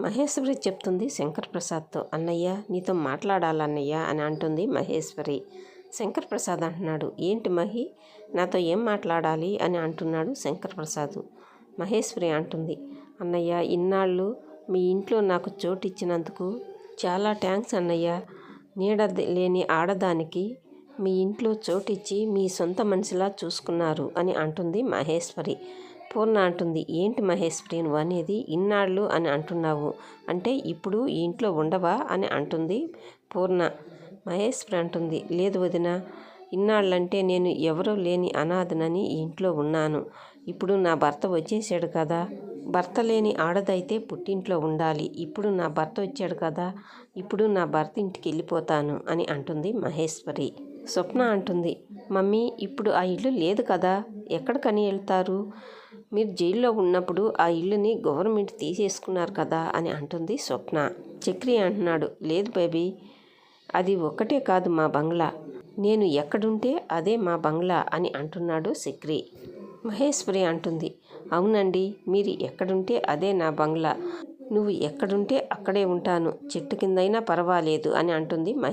మహేశ్వరి చెప్తుంది శంకర్ ప్రసాద్తో అన్నయ్య నీతో మాట్లాడాలన్నయ్య అని అంటుంది మహేశ్వరి. శంకర్ ప్రసాద్ అంటున్నాడు ఏంటి మహి నాతో ఏం మాట్లాడాలి అని అంటున్నాడు శంకర్ ప్రసాద్ మహేశ్వరి అంటుంది అన్నయ్య ఇన్నాళ్ళు మీ ఇంట్లో నాకు చోటు ఇచ్చినందుకు చాలా థ్యాంక్స్ అన్నయ్య. నీడ లేని ఆడదానికి మీ ఇంట్లో చోటిచ్చి మీ సొంత మనిషిలా చూసుకున్నారు అని అంటుంది మహేశ్వరి. పూర్ణ అంటుంది. ఏంటి మహేశ్వరి నువ్వు అనేది ఇన్నాళ్ళు అని అంటున్నావు. అంటే ఇప్పుడు ఈ ఇంట్లో ఉండవా? అని అంటుంది పూర్ణ. మహేశ్వరి అంటుంది. లేదు వదిన ఇన్నాళ్ళంటే నేను ఎవరో లేని అనాథనని ఇంట్లో ఉన్నాను. ఇప్పుడు నా భర్త వచ్చేసాడు కదా. భర్త లేని ఆడదైతే పుట్టింట్లో ఉండాలి. ఇప్పుడు నా భర్త వచ్చాడు కదా. ఇప్పుడు నా భర్త ఇంటికి వెళ్ళిపోతాను అని అంటుంది మహేశ్వరి స్వప్న అంటుంది. మమ్మీ ఇప్పుడు ఆ ఇల్లు లేదు కదా. ఎక్కడికని వెళ్తారు? మీరు జైల్లో ఉన్నప్పుడు ఆ ఇల్లుని గవర్నమెంట్ తీసేసుకున్నారు కదా అని అంటుంది స్వప్న. చక్రి అంటున్నాడు లేదు బేబీ అది ఒక్కటే కాదు మా బంగ్లా. నేను ఎక్కడుంటే అదే మా బంగ్లా అని అంటున్నాడు సిక్రి మహేశ్వరి అంటుంది అవునండి మీరు ఎక్కడుంటే అదే నా బంగ్లా. నువ్వు ఎక్కడుంటే అక్కడే ఉంటాను. చెట్టు కిందైనా పర్వాలేదు అని అంటుంది మహే